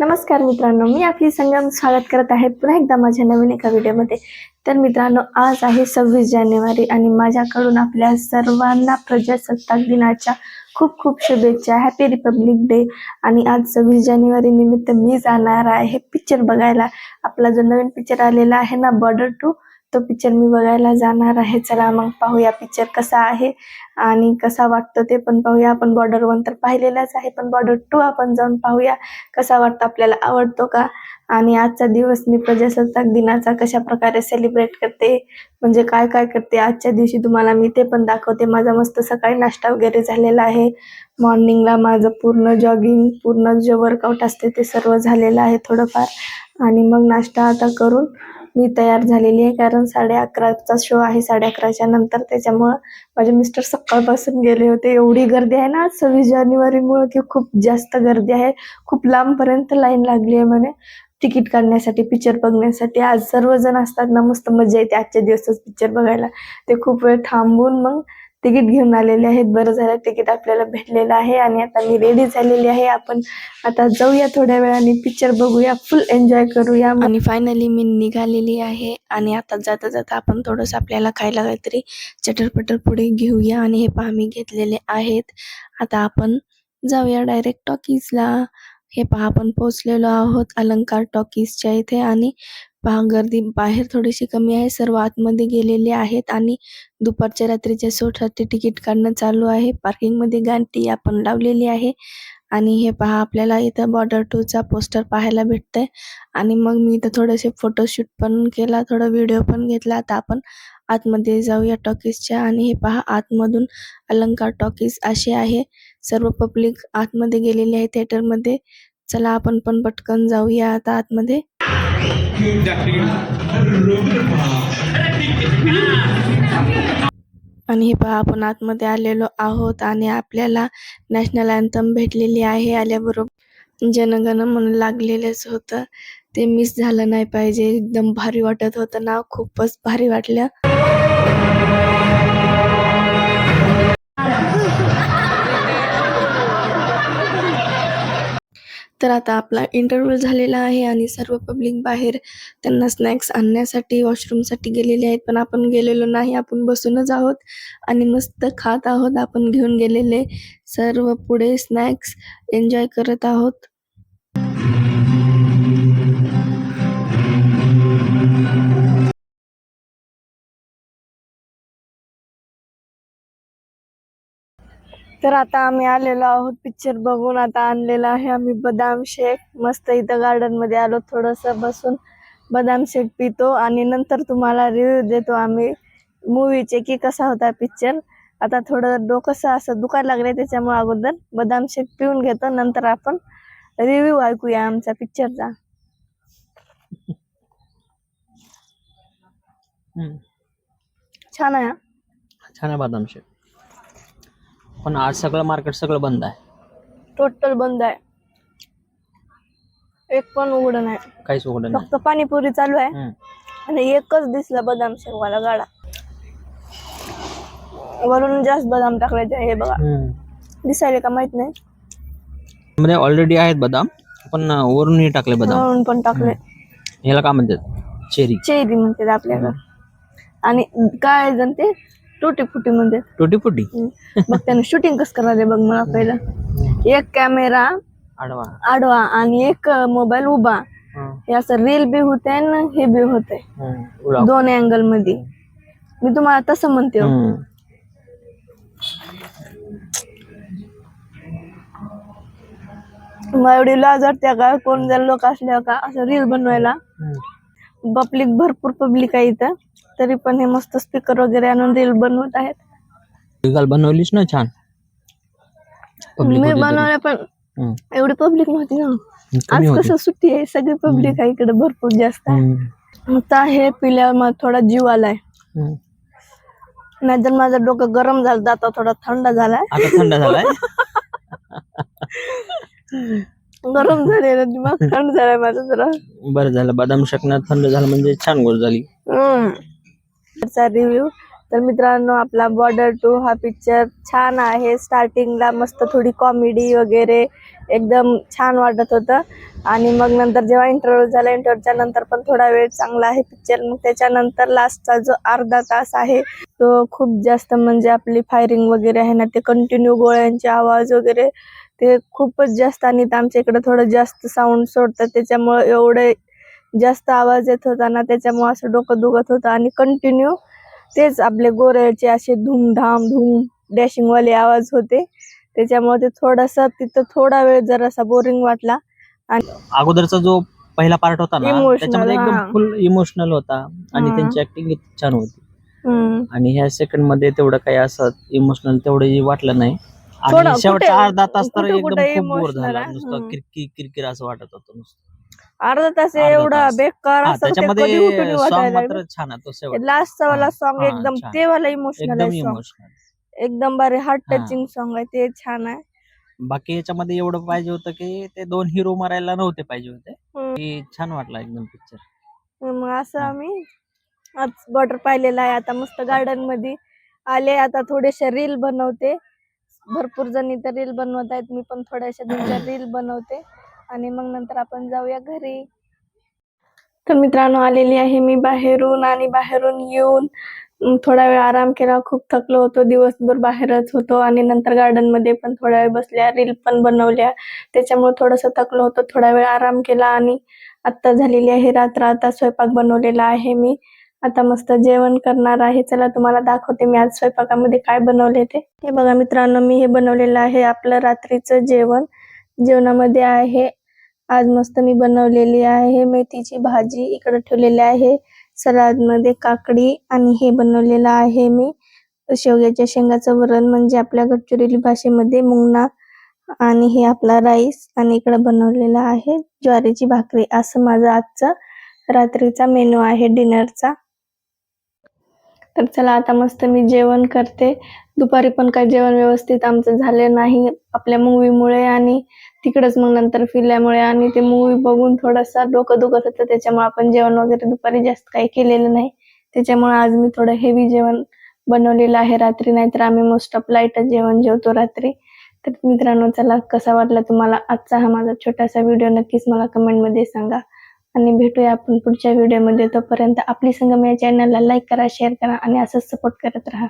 नमस्कार मित्रांनो मी आपली संगम स्वागत करत आहे पुन्हा एकदा माझ्या नवीन एका व्हिडिओमध्ये. तर मित्रांनो आज आहे सव्वीस जानेवारी आणि माझ्याकडून आपल्या सर्वांना प्रजासत्ताक दिनाच्या खूप खूप शुभेच्छा. हॅपी रिपब्लिक डे आणि आज सव्वीस जानेवारी निमित्त मी जाणार आहे. पिक्चर बघायला. आपला जो नवीन पिक्चर आलेला आहे ना बॉर्डर टू तो पिक्चर मी बघायला जाणार आहे. चला मग पाहूया पिक्चर कसा आहे आणि कसा वाटतो ते पण पाहूया. आपण बॉर्डर वन तर पाहिलेलाच आहे पण बॉर्डर टू आपण जाऊन पाहूया कसा वाटतो आपल्याला आवडतो का? आणि आजचा दिवस मी प्रजासत्ताक दिनाचा कशा प्रकारे सेलिब्रेट करते म्हणजे काय काय करते आजच्या दिवशी तुम्हाला मी ते पण दाखवते. माझा मस्त सकाळी नाश्ता वगैरे झालेला आहे. मॉर्निंगला माझं पूर्ण जॉगिंग पूर्ण जे वर्कआउट असते ते सर्व झालेलं आहे थोडंफार. आणि मग नाश्ता आता करून मी तयार झालेली आहे कारण साडे अकराचा शो आहे साडे अकराच्या नंतर त्याच्यामुळं माझे मिस्टर सकाळपासून गेले होते. एवढी गर्दी आहे ना सव्वीस जानेवारीमुळं की खूप जास्त गर्दी आहे. खूप लांबपर्यंत लाईन लागली आहे म्हणे. तिकीट काढण्यासाठी पिक्चर बघण्यासाठी. आज सर्वजण असतात ना मस्त मजा येते आजच्या दिवसच पिक्चर बघायला. ते खूप वेळ थांबून मग तिकीट घेऊन आलेले आहेत. बरं झालं तिकीट आपल्याला भेटलेलं आहे आणि आता मी रेडी झालेली आहे. आपण आता जाऊया थोड्या वेळाने पिक्चर बघूया फुल एन्जॉय करूया. आणि फायनली मी निघालेली आहे आणि आता जाता जाता आपण थोडंसं आपल्याला खायला काहीतरी चटरपटर पुढे घेऊया आणि हे पहा मी घेतलेले आहेत. आता आपण जाऊया डायरेक्ट टॉकीजला. हे पहा आपण पोहोचलेलो आहोत अलंकार टॉकीजच्या इथे आणि पहा गर्दी बाहेर थोडीशी कमी आहे. सर्व आतमध्ये गेलेले आहेत आणि दुपारच्या रात्रीच्या शोसाठी तिकीट काढणं चालू आहे. पार्किंगमध्ये गांठी आपण लावलेली आहे. आणि हे पहा आपल्याला इथं बॉर्डर टूचा पोस्टर पाहायला भेटतंय. आणि मग मी इथं थोडेसे फोटोशूट पण केला थोडा व्हिडिओ पण घेतला. आता आपण आतमध्ये जाऊया टॉकीजच्या. आणि हे पहा आतमधून अलंकार टॉकीज असे आहे. सर्व पब्लिक आतमध्ये गेलेली आहे थिएटरमध्ये चला आपण पण पटकन जाऊया आता आतमध्ये. आणि हे पहा आपण आतमध्ये आलेलो आहोत आणि आपल्याला नॅशनल अँथम भेटलेली आहे आल्याबरोबर. जनगण म्हणून लागलेलंच होतं. ते मिस झालं नाही पाहिजे. एकदम भारी वाटत होतं. ना खूपच भारी वाटलं. तर आता आपला इंटरव्ह्यू झालेला आहे आणि सर्व पब्लिक बाहेर त्यांना स्नॅक्स आणण्यासाठी वॉशरूमसाठी गेलेले आहेत. पण आपण गेलेलो नाही आपण बसूनच आहोत आणि मस्त खात आहोत. आपण घेऊन गेलेले सर्व पुढे स्नॅक्स एन्जॉय करत आहोत. तर आता आम्ही आलेलो आहोत पिक्चर बघून. आता आणलेला आहे आम्ही बदाम शेक. मस्त इथं गार्डनमध्ये आलो थोडस बसून. बदाम शेक पितो आणि नंतर तुम्हाला रिव्ह्यू देतो आम्ही. मूवीचे की कसा होता पिक्चर आता थोडं डोकंसं असं दुखायला लागले त्याच्यामुळे अगोदर बदाम शेक पिऊन घेतो. नंतर आपण रिव्ह्यू ऐकूया आमच्या पिक्चरचा. छान आहे. छान आहे बदाम शेक. पण आज सगळं मार्केट सगळं बंद आहे. टोटल बंद आहे. एक पण उघड नाही. काहीच उघडं नाही. फक्त पाणीपुरी चालू आहे. हम्म. आणि एकच दिसला बदाम शेकवाला गाडा. वरून जास्त बदाम टाकल्याचे आहे हे बघा. हम्म. दिसायला का माहीत नाही. मध्ये ऑलरेडी आहेत बदाम पण वरूनही टाकले बदाम. वरून पण टाकले. ह्याला काय म्हणतात? चेरी. चेरी म्हणतात आपल्याकडे आणि काय जण ते? टुटी फुटी म्हणतात टुटी फुटी. बघ त्यानं शूटिंग कसं करायला बघ मला पहिलं. एक कॅमेरा आडवा. आडवा आणि एक मोबाईल उभा. हे असं रील बी होते आणि हे बी होते. दोन अँगलमध्ये. मी तुम्हाला तसं म्हणते हो. मग एवढी लाज वाटते का? कोण जर लोक असल्यावर का? असं रील बनवायला. पब्लिक भरपूर पब्लिक आहे इथं. तरी पण हे मस्त स्पीकर वगैरे आणून रील बनवत आहेत. ती काल बनवलीच ना छान? Public मी होती तरी. बनवल्या पण हम्म. एवढी पब्लिक नव्हती ना. कमी आज होती. कसं सुट्टी आहे सगळी पब्लिक आहे इकडे भरपूर जास्त. आहे हम्म. आता हे पिल्यावर मला थोडा जीव आलाय. हम्म. नाहीतर माझं डोकं गरम झालं आता थोडा थंड झालाय. आता थंड झालाय? गरम झालेलं दिमाग थंड झालाय माझं जरा. बरं झालं बदाम शकणार थंड झालं म्हणजे छान गोष्ट झाली. रिव्ह्यू तर मित्रांनो आपला बॉर्डर टू हा पिक्चर छान आहे. स्टार्टिंगला मस्त थोडी कॉमेडी वगैरे एकदम छान वाटत होतं. आणि मग नंतर जेव्हा इंटरव्ह्यू झाला इंटरव्ह्यूच्या नंतर पण थोडा वेळ चांगला आहे पिक्चर मग त्याच्यानंतर लास्टचा जो अर्धा तास आहे तो खूप जास्त म्हणजे आपली फायरिंग वगैरे आहे ना ते कंटिन्यू गोळ्यांचे आवाज वगैरे ते खूपच जास्त आणि आमच्या इकडं थोडं जास्त साऊंड सोडतात. त्याच्यामुळं एवढे जास्त आवाज येत होता ना त्याच्यामुळे असं डोकं दुखत होतं आणि कंटिन्यू तेच आपले गोऱ्याचे असे धूमधाम धूम डॅशिंग वाले आवाज होते त्याच्यामुळे ते थोडासा तिथं थोडा वेळ जरासा बोरिंग वाटला अगोदरचा जो पहिला पार्ट होता ना Emotional, त्याच्यामध्ये हा. एकदम फुल इमोशनल होता आणि हा. त्यांची ऍक्टिंग छान होती हम्म. आणि ह्या सेकंडमध्ये तेवढं काही असं इमोशनल तेवढं वाटलं नाही थोडं आणि शेवटचा अर्धा तास तर कुठे- एकदम कुठे खूप बोर emotional झाला आहे. नुसतं हम्म. किरकिर किरकिर असं वाटत होतं नुसतं अर्धा तास अर्धा एवढा तास. बेकार हा, असं ते कधी त्याच्यामध्ये उठून सॉन्ग वाटायला मात्र छान आहे तो शेवट लास्टचा वाला हा, सॉन्ग हा, एकदम छान. ते वाला इमोशनल एकदम आहे. इमोशनल एकदम भारी हार्ट हा. टचिंग सॉन्ग आहे ते छान आहे बाकी याच्यामध्ये एवढं पाहिजे होतं की ते दोन हिरो मारायला नव्हते पाहिजे होते हम्म. छान वाटला एकदम पिक्चर मग असं हा. आम्ही आज बॉर्डर पाहिलेला आहे आता मस्त गार्डनमध्ये आले आता थोडेसे रील बनवते भरपूर जणी तर रील बनवत आहेत मी पण थोड्याशा दोन चार रील बनवते आणि मग नंतर आपण जाऊया घरी. तर मित्रांनो आलेली आहे मी बाहेरून आणि बाहेरून येऊन थोडा वेळ आराम केला. खूप थकलो होतो दिवसभर बाहेरच होतो आणि नंतर गार्डनमध्ये पण थोडा वेळ बसल्या रील पण बनवल्या. त्याच्यामुळे थोडंसं थकलो होतो थोडा वेळ आराम केला आणि आत्ता झालेली आहे रात्र. आता स्वयंपाक बनवलेला आहे मी. आता मस्त जेवण करणार आहे. चला तुम्हाला दाखवते मी आज स्वयंपाकामध्ये काय बनवले ते. हे बघा मित्रांनो मी हे बनवलेलं आहे आपलं रात्रीचं जेवण. जेवणामध्ये आहे. आज मस्त मी बनवलेली आहे. मेथीची भाजी इकडे ठेवलेली आहे. सलादमध्ये काकडी आणि हे बनवलेलं आहे मी. शेवग्याच्या शेंगाचं वरण म्हणजे आपल्या गडचिरोली भाषेमध्ये मुंगना आणि हे आपला राईस आणि इकडे बनवलेला आहे. ज्वारीची भाकरी असं माझं आजचा रात्रीचा मेनू आहे डिनरचा. तर चला आता मस्त मी जेवण करते. दुपारी पण काय जेवण व्यवस्थित आमचं झालं नाही आपल्या मूवीमुळे आणि तिकडंच मग नंतर फिरल्यामुळे आणि ते मूवी बघून थोडासा डोकं दुखत होतं त्याच्यामुळे आपण जेवण वगैरे दुपारी जास्त काही केलेलं नाही. त्याच्यामुळे आज मी थोडं हेवी जेवण बनवलेलं आहे रात्री नाहीतर आम्ही मोस्ट ऑफ लाईटच जेवण जेवतो रात्री. तर मित्रांनो चला कसा वाटला तुम्हाला आजचा हा माझा छोटासा व्हिडिओ नक्कीच मला कमेंटमध्ये सांगा. आणि भेटूया आपण पुढच्या व्हिडिओमध्ये तोपर्यंत आपली संगम या चॅनलला लाईक करा शेअर करा आणि असंच सपोर्ट करत राहा.